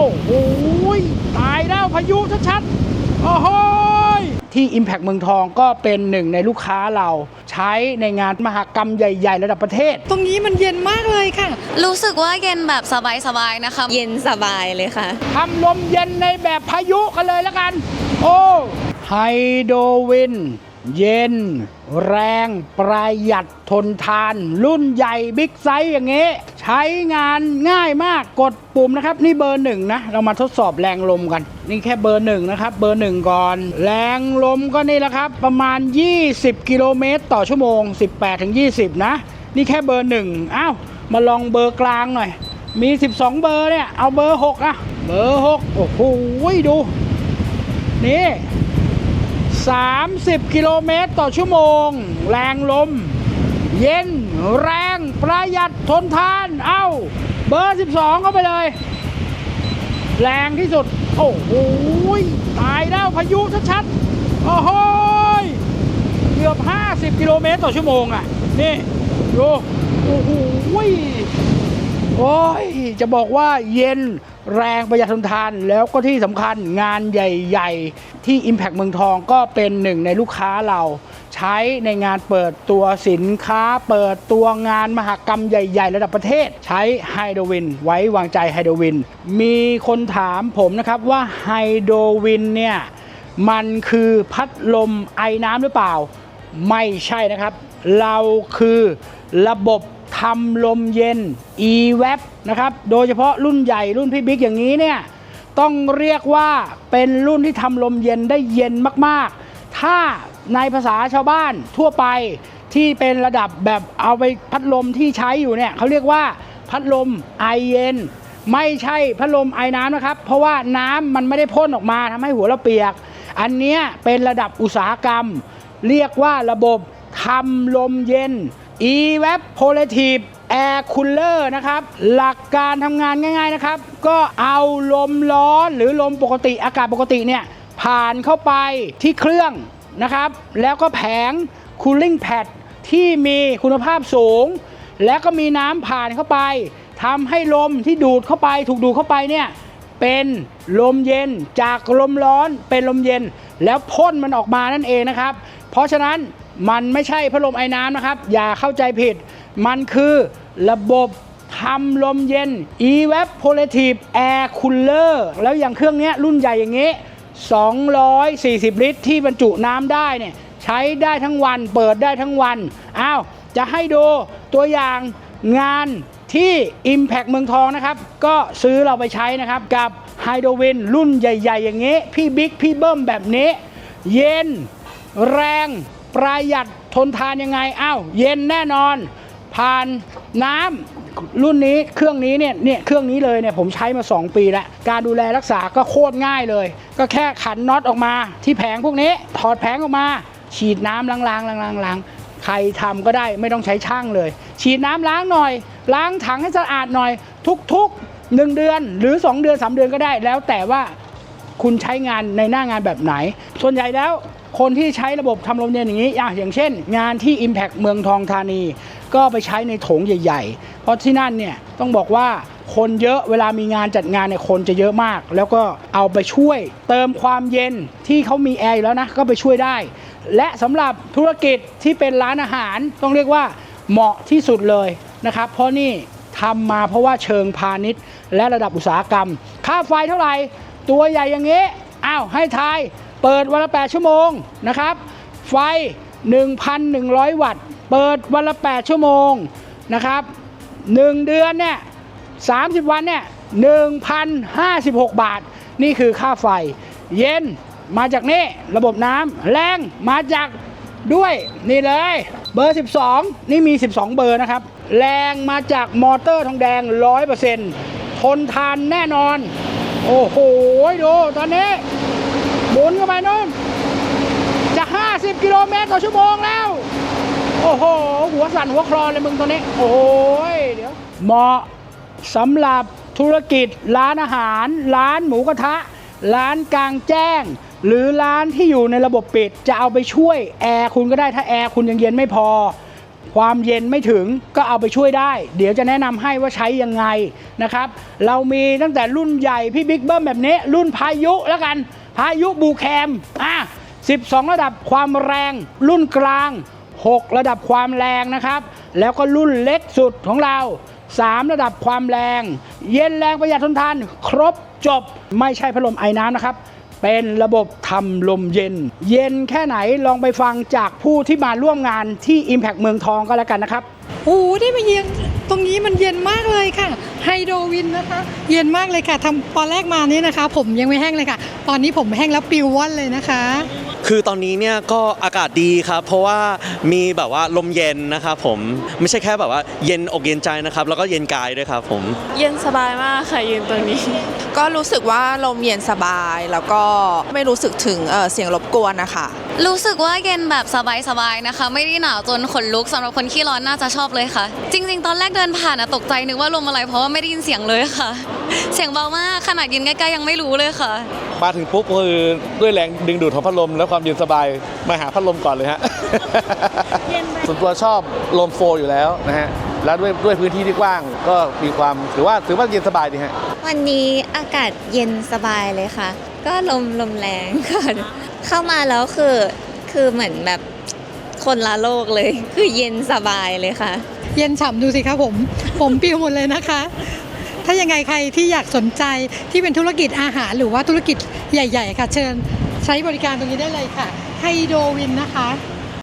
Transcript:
โอ้โหตายแล้วพายุชัดๆโอ้โหยที่ Impact เมืองทองก็เป็นหนึ่งในลูกค้าเราใช้ในงานมหกรรมใหญ่ ๆ ระดับประเทศ ตรงนี้มันเย็นมากเลยค่ะ รู้สึกว่าเย็นแบบสบายๆนะคะ เย็นสบายเลยค่ะทำลมเย็นในแบบพายุกันเลยแล้วกัน โอ้ไฮโดรวิน เย็น แรง ประหยัดทนทาน รุ่นใหญ่บิ๊กไซส์อย่างงี้ใช้งานง่ายมากกดปุ่มนะครับ นี่เบอร์หนึ่งนะ เรามาทดสอบแรงลมกัน นี่แค่เบอร์หนึ่งนะครับ เบอร์หนึ่งก่อน แรงลมก็นี่แหละครับ ประมาณ 20 กิโลเมตรต่อชั่วโมง 18-20 นะ นี่แค่เบอร์หนึ่งอ้าวมาลองเบอร์กลางหน่อย มี 12 เบอร์เนี่ย เอาเบอร์ 6อะเบอร์ 6 โอ้โหดู นี่ 30 กิโลเมตรต่อชั่วโมง แรงลม เย็นแรงประหยัดทนทาน เอ้า เบอร์ 12 เข้าไปเลย แรงที่สุด โอ้โหตายแล้วพายุชัดๆ โอ้โหเกือบ 50 กิโลเมตรต่อชั่วโมงอะ นี่ดูโอ้โหโอ้ย จะบอกว่าเย็นแรงประหยัดทนทานแล้วก็ที่สำคัญงานใหญ่ ๆ ที่ Impact เมืองทองก็เป็นหนึ่งในลูกค้าเรา ใช้ในงานเปิดตัวสินค้า เปิดตัวงานมหกรรมใหญ่ ๆ ระดับประเทศ ใช้ไฮโดรวิน ไว้วางใจไฮโดรวิน มีคนถามผมนะครับว่าไฮโดรวินเนี่ยมันคือพัดลมไอน้ำหรือเปล่า ไม่ใช่นะครับ เราคือระบบทำลมเย็น e-web นะครับ โดยเฉพาะรุ่นใหญ่รุ่นพี่บิ๊กอย่างนี้เนี่ยต้องเรียกว่าเป็นรุ่นที่ทำลมเย็นได้เย็นมากๆ ถ้าในภาษาชาวบ้านทั่วไปที่เป็นระดับแบบเอาไปพัดลมที่ใช้อยู่เนี่ยเขาเรียกว่าพัดลมไอเย็น ไม่ใช่พัดลมไอน้ำนะครับ เพราะว่าน้ำมันไม่ได้พ่นออกมาทำให้หัวเราเปียก อันเนี้ยเป็นระดับอุตสาหกรรม เรียกว่าระบบทำลมเย็น evaporative air cooler นะครับ หลักการทำงานง่าย ๆนะครับ ก็เอาลมร้อนหรือลมปกติอากาศปกติเนี่ย ผ่านเข้าไปที่เครื่องนะครับ แล้วก็แผง cooling pad ที่มีคุณภาพสูง แล้วก็มีน้ำผ่านเข้าไปทำให้ลมที่ดูดเข้าไป ถูกดูดเข้าไปเนี่ยเป็นลมเย็นจากลมร้อนเป็นลมเย็น แล้วพ่นมันออกมานั่นเองนะครับ เพราะฉะนั้นมันไม่ใช่พัดลมไอ้น้ำนะครับ อย่าเข้าใจผิด มันคือระบบทำลมเย็น evaporative air cooler แล้วอย่างเครื่องนี้รุ่นใหญ่อย่างนี้ 240 ลิตร ที่บรรจุน้ำได้เนี่ยใช้ได้ทั้งวันเปิดได้ทั้งวันอ้าวจะให้ดูตัวอย่างงานที่ Impact เมืองทองนะครับ ก็ซื้อเราไปใช้นะครับกับไฮโดรวินรุ่นใหญ่ ๆ อย่างนี้ พี่บิ๊กพี่เบิ้มแบบนี้ เย็น แรงประหยัดทนทานยังไงอ้าวเย็นแน่นอน ผ่านน้ำ รุ่นนี้เครื่องนี้เนี่ยเนี่ยเครื่องนี้เลยเนี่ยผมใช้มา 2 ปีแล้ว การดูแลรักษาก็โคตรง่ายเลย ก็แค่ขันน็อตออกมา ที่แผงพวกนี้ถอดแผงออกมา ฉีดน้ำล้างๆล้างๆล้างๆใครทำก็ได้ไม่ต้องใช้ช่างเลย ฉีดน้ำล้างหน่อย ล้างถังให้สะอาดหน่อย ทุกๆ1เดือนหรือ 2 เดือน 3 เดือนก็ได้ แล้วแต่ว่าคุณใช้งานในหน้างานแบบไหน ส่วนใหญ่แล้วคนที่ใช้ระบบทำลมเย็นอย่างนี้อะอย่างเช่น งานที่ Impact เมืองทองธานี ก็ไปใช้ในโถงใหญ่ ๆ เพราะที่นั่นเนี่ยต้องบอกว่าคนเยอะเวลามีงานจัดงานเนี่ยคนจะเยอะมาก แล้วก็เอาไปช่วยเติมความเย็นที่เขามีแอร์อยู่แล้วนะก็ไปช่วยได้ และสำหรับธุรกิจที่เป็นร้านอาหารต้องเรียกว่าเหมาะที่สุดเลยนะครับ เพราะนี่ทำมาเพราะว่าเชิงพาณิชย์ และระดับอุตสาหกรรม ค่าไฟเท่าไหร่ ตัวใหญ่อย่างนี้อ้าวให้ทาย เปิดวันละ 8 ชั่วโมงนะครับ ไฟ 1,100 วัตต์ เปิดวันละ 8 ชั่วโมงนะครับ 1 เดือนเนี่ย 30 วันเนี่ย 1,056 บาท นี่คือค่าไฟ เย็นมาจากนี่ระบบน้ำแรงมาจากด้วยนี่เลย เบอร์ 12 นี่มี 12 เบอร์นะครับ แรงมาจากมอเตอร์ทองแดง 100%ทนทานแน่นอน โอ้โห ดูตอนนี้หมุนเข้าไปนู่นจะ 50 กิโลเมตรต่อชั่วโมงแล้ว โอ้โห หัวสั่นหัวคลอนเลยมึงตัวนี้ โอ้ยเดี๋ยวเหมาะสำหรับธุรกิจร้านอาหาร ร้านหมูกระทะ ร้านกลางแจ้ง หรือร้านที่อยู่ในระบบปิดจะเอาไปช่วยแอร์คุณก็ได้ถ้าแอร์คุณยังเย็นไม่พอ ความเย็นไม่ถึงก็เอาไปช่วยได้ เดี๋ยวจะแนะนำให้ว่าใช้ยังไงนะครับ เรามีตั้งแต่รุ่นใหญ่พี่บิ๊กเบิ้มแบบนี้ รุ่นพายุแล้วกัน พายุบูแคมอะ12 ระดับความแรง รุ่นกลาง 6 ระดับความแรงนะครับ แล้วก็รุ่นเล็กสุดของเรา 3 ระดับความแรง เย็นแรงประหยัดทนทาน ครบจบไม่ใช่พัดลมไอ้น้ำนะครับ เป็นระบบทำลมเย็น เย็นแค่ไหนลองไปฟังจากผู้ที่มาร่วมงานที่ Impact เมืองทองก็แล้วกันนะครับโอ้โหได้มาเย็นตรงนี้มันเย็นมากเลยค่ะไฮโดรวินนะคะ เย็นมากเลยค่ะทำตอนแรกมานี่นะคะ ผมยังไม่แห้งเลยค่ะ ตอนนี้ผมแห้งแล้วปิวว่อนเลยนะคะ คือตอนนี้เนี่ยก็อากาศดีครับเพราะว่ามีแบบว่าลมเย็นนะครับผมไม่ใช่แค่แบบว่าเย็นอกเย็นใจนะครับ แล้วก็เย็นกายด้วยครับผม เย็นสบายมากค่ะยืนตรงนี้ ก็รู้สึกว่าลมเย็นสบายแล้วก็ไม่รู้สึกถึงเอ่อเสียงรบกวนนะคะ รู้สึกว่าเย็นแบบสบายๆนะคะ ไม่ได้หนาวจนขนลุกสำหรับคนขี้ร้อนน่าจะชอบเลยค่ะ จริง ๆ ตอนแรกเดินผ่านอะตกใจนึกว่าลมอะไร เพราะว่าไม่ได้ยินเสียงเลยค่ะ เสียงเบามากขนาดยืนใกล้ๆยังไม่รู้เลยค่ะ มาถึงปุ๊บก็คือด้วยแรงดึงดูดของพัดลมและความเย็นสบายมาหาพัดลมก่อนเลยฮะ ส่วนตัวชอบลมโฟร์อยู่แล้วนะฮะแล้วด้วยด้วยพื้นที่ที่กว้างก็มีความถือว่าถือว่าเย็นสบายดีฮะวันนี้อากาศเย็นสบายเลยค่ะ ก็ลมลมแรงค่ะเข้ามาแล้วคือคือเหมือนแบบคนละโลกเลย คือเย็นสบายเลยค่ะ เย็นฉ่ำดูสิคะผม ผมปิวหมดเลยนะคะ ถ้ายังไงใครที่อยากสนใจที่เป็นธุรกิจอาหารหรือว่าธุรกิจใหญ่ ๆ ค่ะ เชิญใช้บริการตรงนี้ได้เลยค่ะไฮโดรวินนะคะ